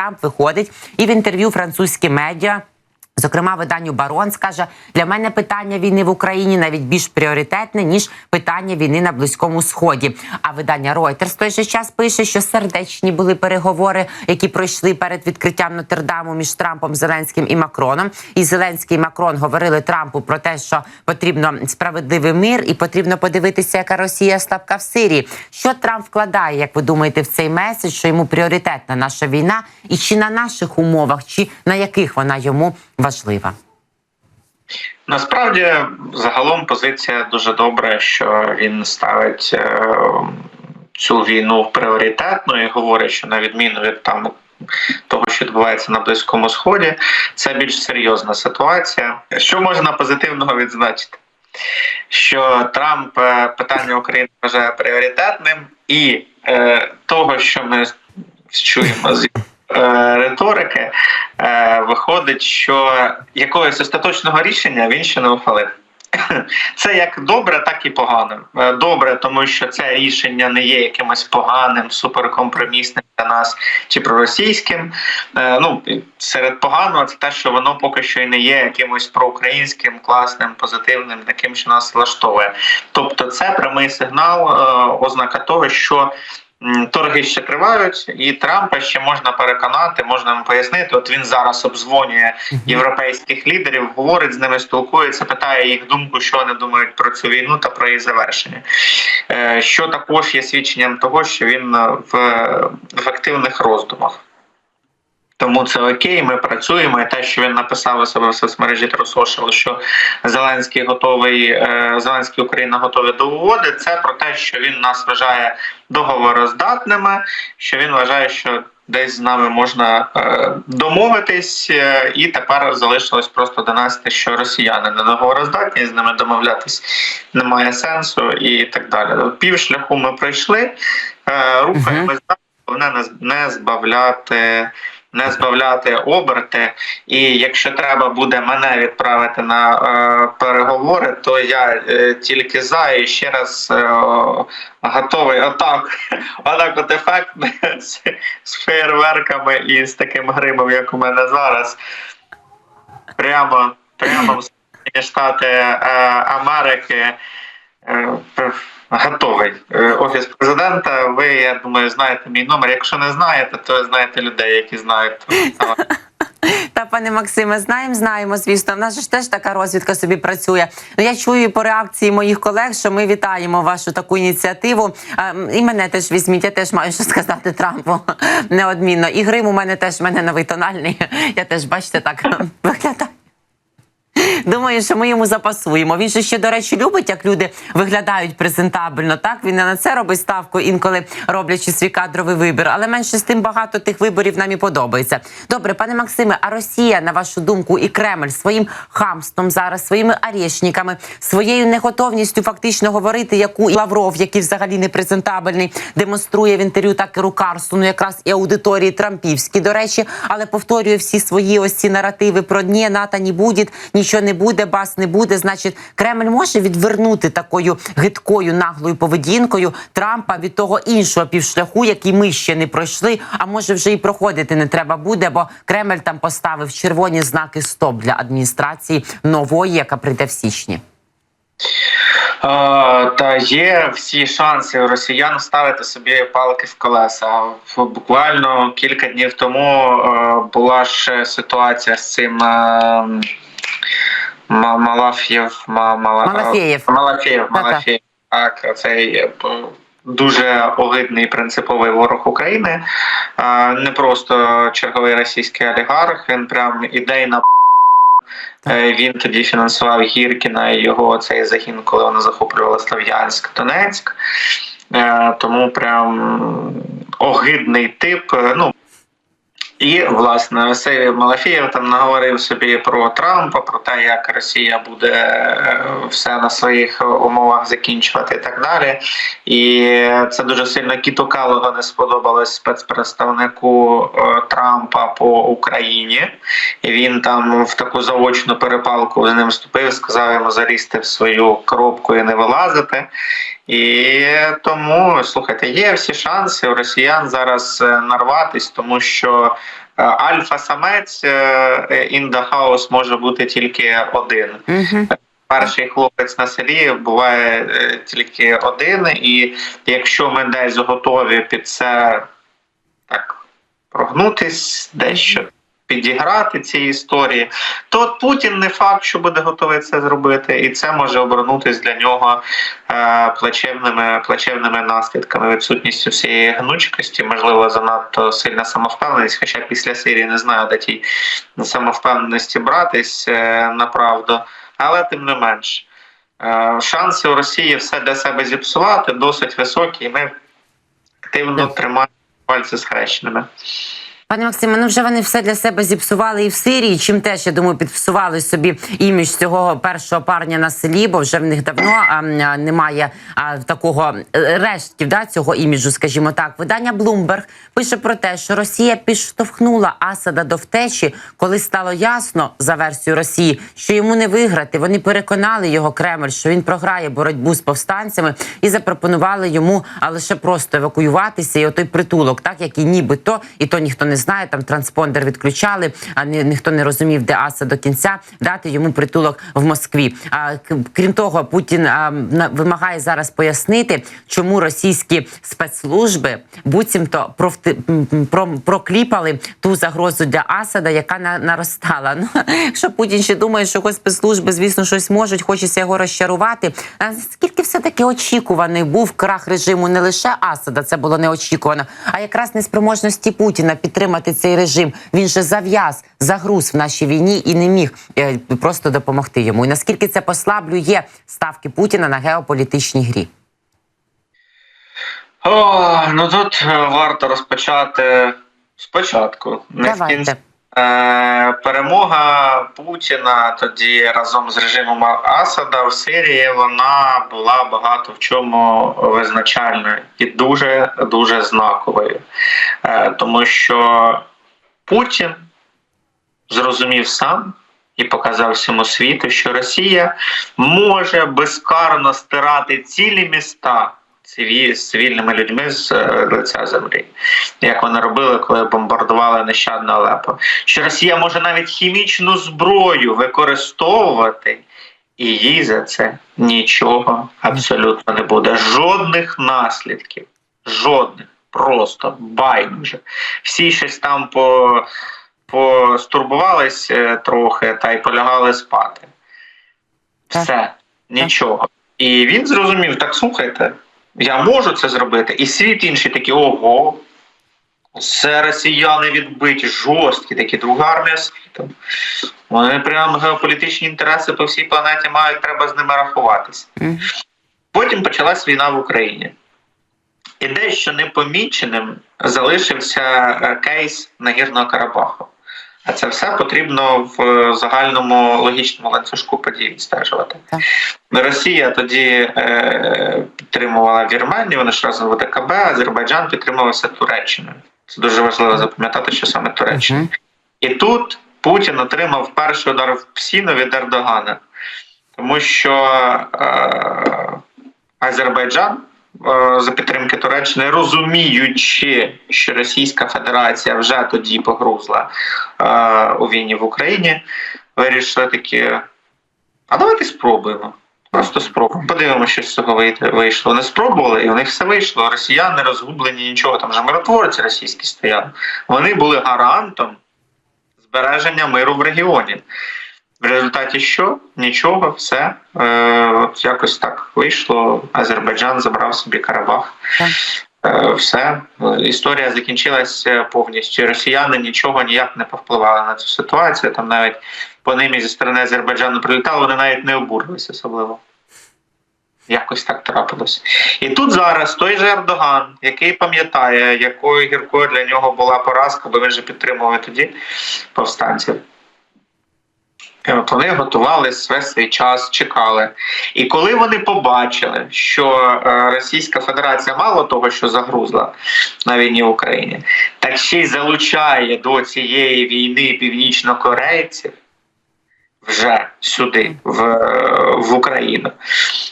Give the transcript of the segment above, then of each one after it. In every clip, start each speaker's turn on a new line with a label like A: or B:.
A: Трамп виходить і в інтерв'ю французькі медіа. Зокрема, виданню Барон скаже, для мене питання війни в Україні навіть більш пріоритетне ніж питання війни на близькому сході. А видання Reuters в той же час пише, що сердечні були переговори, які пройшли перед відкриттям Нотр-Даму між Трампом, Зеленським і Макроном. І Зеленський і Макрон говорили Трампу про те, що потрібно справедливий мир, і потрібно подивитися, яка Росія слабка в Сирії. Що Трамп вкладає, як ви думаєте, в цей меседж, що йому пріоритетна наша війна, і чи на наших умовах, чи на яких вона йому важлива?
B: Насправді, загалом, позиція дуже добра, що він ставить е, цю війну пріоритетно і говорить, що на відміну від там того, що відбувається на близькому сході, це більш серйозна ситуація. Що можна позитивного відзначити? Що Трамп е, питання України вважає пріоритетним, і е, того, що ми чуємо з е, риторики, виходить, що якогось остаточного рішення він ще не ухвалив. Це як добре, так і погано. Е, Добре, тому що це рішення не є якимось поганим, суперкомпромісним для нас чи проросійським. Е, Ну серед поганого це те, що воно поки що і не є якимось проукраїнським, класним, позитивним, таким, що нас влаштовує. Тобто, це прямий сигнал, е, ознака того, що. Торги ще тривають, і Трампа ще можна переконати, можна йому пояснити. От він зараз обзвонює європейських лідерів, говорить з ними, спілкується, питає їх думку, що вони думають про цю війну та про її завершення. Е, Що також є свідченням того, що він е, в, в активних роздумах. Тому це окей, ми працюємо. І те, що він написав у себе в соцмережі Трусошел, що Зеленський готовий, е, Зеленський Україна готові до угоди. Це про те, що він нас вважає договороздатними, що він вважає, що десь з нами можна е, домовитись, е, і тепер залишилось просто донести, що росіяни не договороздатні, з ними домовлятись немає сенсу і так далі. Пів шляху ми пройшли, рухаємось далі, головне не збавляти не збавляти оберти. І якщо треба буде мене відправити на е, переговори, то я е, тільки за і ще раз е, готовий отак, отак от ефектно з, з фейерверками і з таким гримом, як у мене зараз. Прямо, прямо в Штати е, Америки. Е, Готовий Е, офіс президента. Ви я думаю, знаєте мій номер. Якщо не знаєте, то знаєте людей, які знають.
A: Та пане Максиме, знаємо, знаємо, звісно. В нас ж теж така розвідка собі працює. Ну я чую по реакції моїх колег, що ми вітаємо вашу таку ініціативу. М, І мене теж візьміть. Я теж маю що сказати Трампу неодмінно. І грим у мене теж в мене новий тональний. Я теж бачите так виглядаю. Думаю, що ми йому запасуємо. Він же ще, до речі, любить, як люди виглядають презентабельно. Так він не на це робить ставку, інколи роблячи свій кадровий вибір. Але менше з тим багато тих виборів нам і подобається. Добре, пане Максиме, а Росія, на вашу думку, і Кремль своїм хамством зараз, своїми арешниками, своєю неготовністю фактично говорити, яку Лавров, який взагалі не презентабельний, демонструє в інтерв'ю Такеру Карсону, якраз і аудиторії Трампівські, до речі, але повторює всі свої ось ці наративи про дні, НАТО не буде, нічого не буде, бас не буде. Значить, Кремль може відвернути такою гидкою наглою поведінкою Трампа від того іншого півшляху, який ми ще не пройшли. А може вже і проходити не треба буде, бо Кремль там поставив червоні знаки стоп для адміністрації нової, яка прийде в січні.
B: Е, Та є всі шанси росіян ставити собі палки в колеса. Буквально кілька днів тому е, була ж ситуація з цим. Е, Ма- Малафєв, Ма-
A: Малафєєв.
B: Малафєєв,
A: Так-так.
B: Малафєєв. Так, цей е, дуже огидний принциповий ворог України. Е, Не просто черговий російський олігарх, він прям ідейна Е, Він тоді фінансував Гіркіна і його цей загін, коли вони захоплювали Слов'янськ, Донецьк. Е, Тому прям огидний тип. Е, Ну і власне цей Малафєєв там наговорив собі про Трампа, про те, як Росія буде е, все на своїх умовах закінчувати і так далі. І це дуже сильно Кіту не сподобалось спецпредставнику е, Трампа. По Україні, і він там в таку заочну перепалку з ним вступив, сказав йому залізти в свою коробку і не вилазити. І тому слухайте, є всі шанси у росіян зараз е, нарватись, тому що альфа-самець е, in the house може бути тільки один.
A: Угу.
B: Перший хлопець на селі буває е, тільки один, і якщо ми десь готові під це так прогнутись, дещо підіграти ці історії, то от Путін не факт, що буде готовий це зробити, і це може обернутися для нього е, плачевними, плачевними наслідками, відсутністю всієї гнучкості, можливо, занадто сильна самовпевненість. Хоча після Сирії не знаю, де тій самовпевненості братись е, на правду, але тим не менш. Е, Шанси у Росії все для себе зіпсувати досить високі, і ми активно тримаємо пальці схрещеними.
A: Пане Максиме, ну вже вони все для себе зіпсували і в Сирії. Чим теж я думаю, підпсували собі імідж цього першого парня на селі, бо вже в них давно а, немає а, такого е, рештків да, цього іміджу, скажімо так. Видання Bloomberg пише про те, що Росія підштовхнула Асада до втечі, коли стало ясно за версією Росії, що йому не виграти. Вони переконали його Кремль, що він програє боротьбу з повстанцями, і запропонували йому а лише просто евакуюватися і отой притулок, так який нібито, і то ніхто не знає. Там транспондер відключали, а ні, ніхто не розумів, де Аса до кінця дати йому притулок в Москві. А крім того, Путін а, вимагає зараз пояснити, чому російські спецслужби буцімто профти, про, прокліпали ту загрозу для Асада, яка на, наростала. Ну якщо Путін ще думає, що хоч спецслужби, звісно, щось можуть, хочеться його розчарувати. А скільки все таки очікуваний був крах режиму не лише Асада, це було неочікувано, а якраз неспроможності Путіна підтримати цей режим. Він же зав'яз, загруз в нашій війні і не міг е, просто допомогти йому. І наскільки це послаблює ставки Путіна на геополітичній грі?
B: О, ну тут е, варто розпочати спочатку.
A: Давайте.
B: Е, перемога Путіна тоді разом з режимом Асада в Сирії вона була багато в чому визначальною і дуже дуже знаковою, е, тому що Путін зрозумів сам і показав всьому світу, що Росія може безкарно стирати цілі міста циві- з цивільними людьми з е, лиця землі, як вони робили, коли бомбардували нещадно Алепо. Що Росія може навіть хімічну зброю використовувати, і їй за це нічого абсолютно не буде. Жодних наслідків. Жодних. Просто байдуже. Всі щось там по, постурбувались е, трохи та й полягали спати.
A: Так.
B: Все, нічого. І він зрозумів: так слухайте, я можу це зробити. І світ інший такий, ого. Це росіяни відбиті, жорсткі, такі друга армія світу. Вони прямо геополітичні інтереси по всій планеті мають, треба з ними рахуватися. Потім почалась війна в Україні. І дещо непоміченим залишився е, кейс Нагірного Карабаху. А це все потрібно в е, загальному логічному ланцюжку подій відстежувати.
A: Так.
B: Росія тоді е, підтримувала Вірменію, вони ж разом в ДКБ, Азербайджан підтримувався Туреччиною. Це дуже важливо запам'ятати, що саме Туреччина. І тут Путін отримав перший удар в псіну від Ердогана, тому що е, Азербайджан за підтримки Туреччини, розуміючи, що Російська Федерація вже тоді погрузла е, у війні в Україні, вирішили такі: а давайте спробуємо. Просто спробуємо. Подивимося, що з цього вийшло. Вони спробували, і у них все вийшло. Росіяни розгублені, нічого там вже миротворці російські стояли. Вони були гарантом збереження миру в регіоні. В результаті що? Нічого, все. Е, от якось так вийшло. Азербайджан забрав собі Карабах. Е, все. Історія закінчилася повністю. Росіяни нічого ніяк не повпливали на цю ситуацію. Там навіть по ним зі сторони Азербайджану прилітали, вони навіть не обурилися особливо. Якось так трапилось. І тут зараз той же Ердоган, який пам'ятає, якою гіркою для нього була поразка, бо він же підтримував тоді повстанців. І от вони готувалися весь цей час, чекали. І коли вони побачили, що е, Російська Федерація мало того, що загрузла на війні в Україні, так ще й залучає до цієї війни північнокорейців вже сюди, в, е, в Україну.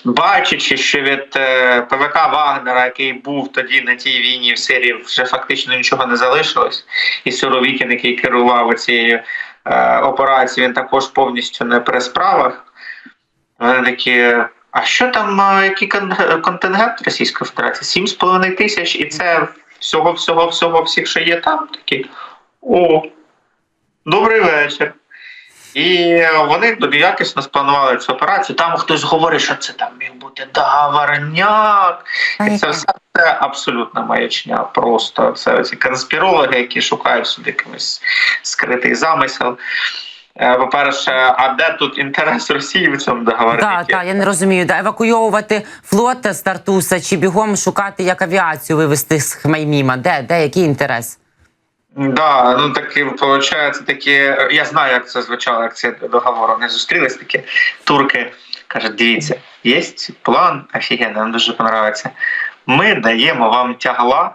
B: Бачачи, що від е, ПВК Вагнера, який був тоді на тій війні в Сирії, вже фактично нічого не залишилось, і Суровікін, який керував цією е, операцією, він також повністю не при справах. Вони такі. А що там, е, який контингент Російської Федерації? 7,5 тисяч, і це всього, всього, всього, всіх, що є там, такі. О, добрий вечір. І вони якісно спланували цю операцію. Там хтось говорить, що це там бути договорняк. І це все це абсолютна маячня. Просто це ці конспірологи, які шукають сюди якийсь скритий замисел. Е, По-перше, а де тут інтерес Росії в цьому договорі?
A: Так, так, я не розумію. Да, евакуйовувати флот з Тартуса чи бігом шукати як авіацію вивести з Хмейміма? Де, де який інтерес?
B: Да, ну такі виходить, такі. Я знаю, як це звучало, як ці договори не зустрілись. Такі турки кажуть: дивіться, є план офігенний, нам дуже подобається. Ми даємо вам тягла,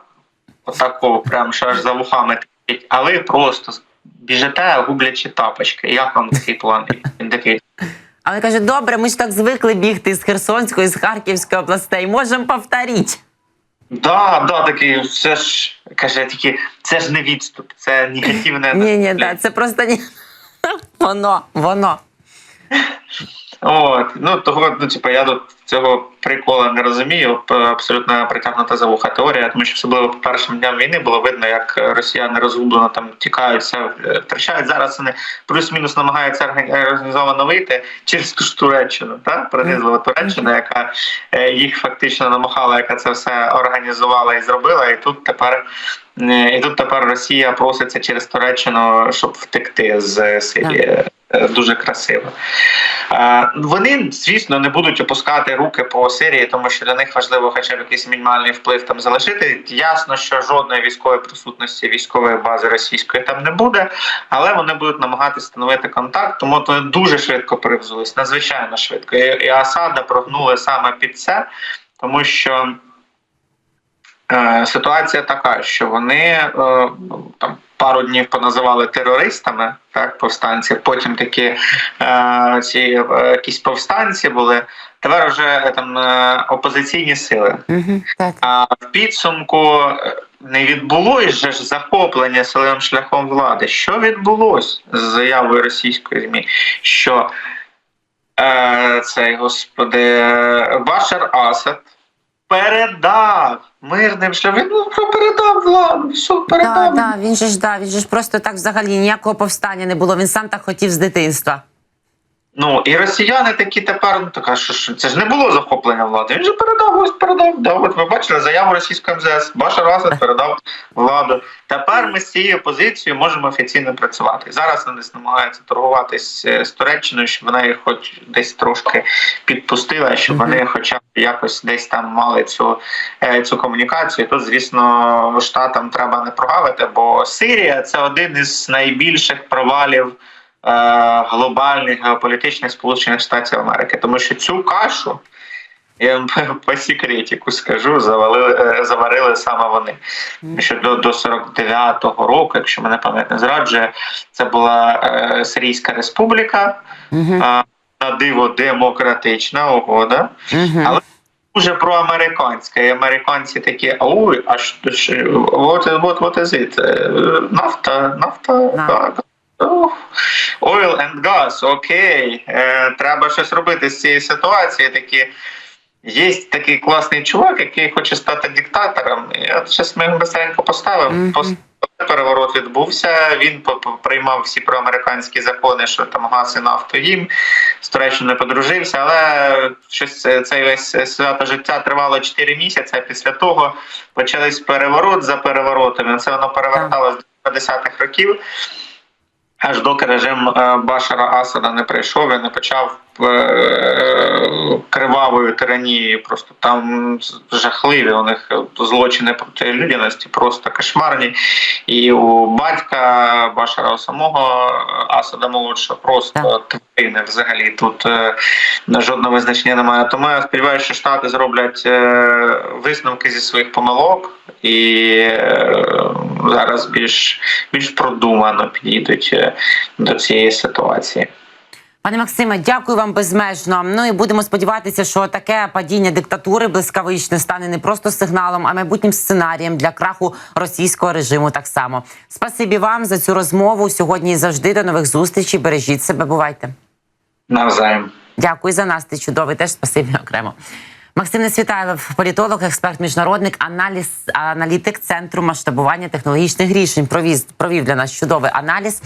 B: отакого, прям що аж за вухами тикать, а ви просто біжите, гублячи тапочки. Як вам такий план? Він такий.
A: Але каже, добре, ми ж так звикли бігти з Херсонської, з Харківської областей. Можемо повторити.
B: Да, да, такий, це ж каже, такі, це ж не відступ, це негативне.
A: Ні, ні, да, це просто ні. Воно, воно.
B: От, ну того, ну типу, я тут цього прикола не розумію. Абсолютно притягнута за вуха теорія, тому що особливо по першим дням війни було видно, як росіяни розгублено там тікаються, е, втрачають зараз. Вони плюс-мінус намагаються органі- організовано вийти через ту ж Туреччину, та пронизлива Туреччина, яка е, їх фактично намахала, яка це все організувала і зробила. І тут тепер е, і тут тепер Росія проситься через Туреччину, щоб втекти з Сирії. Е, Дуже красиво. Е, Вони, звісно, не будуть опускати руки по Сирії, тому що для них важливо хоча б якийсь мінімальний вплив там залишити. Ясно, що жодної військової присутності військової бази російської там не буде, але вони будуть намагатися встановити контакт, тому то дуже швидко перевзулись, надзвичайно швидко. І Асада прогнули саме під це, тому що. Е, Ситуація така, що вони е, там пару днів поназивали терористами, так, повстанці. Потім такі е, ці якісь повстанці були. Тепер вже там опозиційні сили.
A: Угу, так.
B: А в підсумку не відбулось же ж захоплення силовим шляхом влади. Що відбулось з заявою російської ЗМІ? Що е, цей господи Башар Асад передав мирним шляхом. Ну, передав владу, все передав.
A: Да, да, він же ж да, він же ж просто так взагалі ніякого повстання не було. Він сам так хотів з дитинства.
B: Ну і росіяни такі тепер ну така, що, що це ж не було захоплення влади. Він же передав, ось передав. Да, от ви бачили заяву російського МЗС. Башар Асад передав владу. Тепер ми з цією позицією можемо офіційно працювати. Зараз вони намагаються торгуватись е, з Туреччиною, щоб вона їх хоч десь трошки підпустила, щоб вони, хоча б якось десь там мали цю, е, цю комунікацію. Тут, звісно, штатам треба не прогавити, бо Сирія це один із найбільших провалів глобальних геополітичних Сполучених Штатів Америки, тому що цю кашу. Я по секретику скажу, завалили, е, заварили саме вони. Що до, до 49-го року, якщо мене пам'ять не зраджує, це була е, Сирійська республіка,
A: Угу,
B: е, на диво демократична угода,
A: угу.
B: але дуже проамериканська. І американці такі, ой, а що is it? Е, Нафта, нафта,
A: Нафта.
B: так. Oil and gas, окей. Е, треба щось робити з цієї ситуації. Такі. Є такий класний чувак, який хоче стати диктатором. От щось ми його быстренько поставимо.
A: Мгм.
B: Пос- Переворот відбувся. Він приймав всі проамериканські закони, що там газ і нафту їм. З Туреччиною подружився, але щось цей весь свято життя тривало 4 місяці. а Після того почались переворот за переворотами. Це воно переверталось до 50-х років. Аж доки режим е, Башара Асада не прийшов і не почав е, кривавою тиранією. Просто там жахливі у них злочини проти людяності, просто кошмарні. І у батька Башара у самого Асада молодшого просто тварини взагалі тут е, жодного визначення немає. Тому я сподіваюся, що штати зроблять е, висновки зі своїх помилок і зараз більш більш продумано підійдуть до цієї ситуації.
A: Пане Максиме, дякую вам безмежно. Ну і будемо сподіватися, що таке падіння диктатури блискавичне стане не просто сигналом, а майбутнім сценарієм для краху російського режиму. Так само спасибі вам за цю розмову сьогодні і завжди. До нових зустрічей. Бережіть себе. Бувайте.
B: Навзаєм.
A: Дякую за нас. Ти чудовий. Теж спасибі окремо. Максим Несвітайлов, політолог, експерт, міжнародник, аналіз, аналітик центру масштабування технологічних рішень. Провіз провів для нас чудовий аналіз.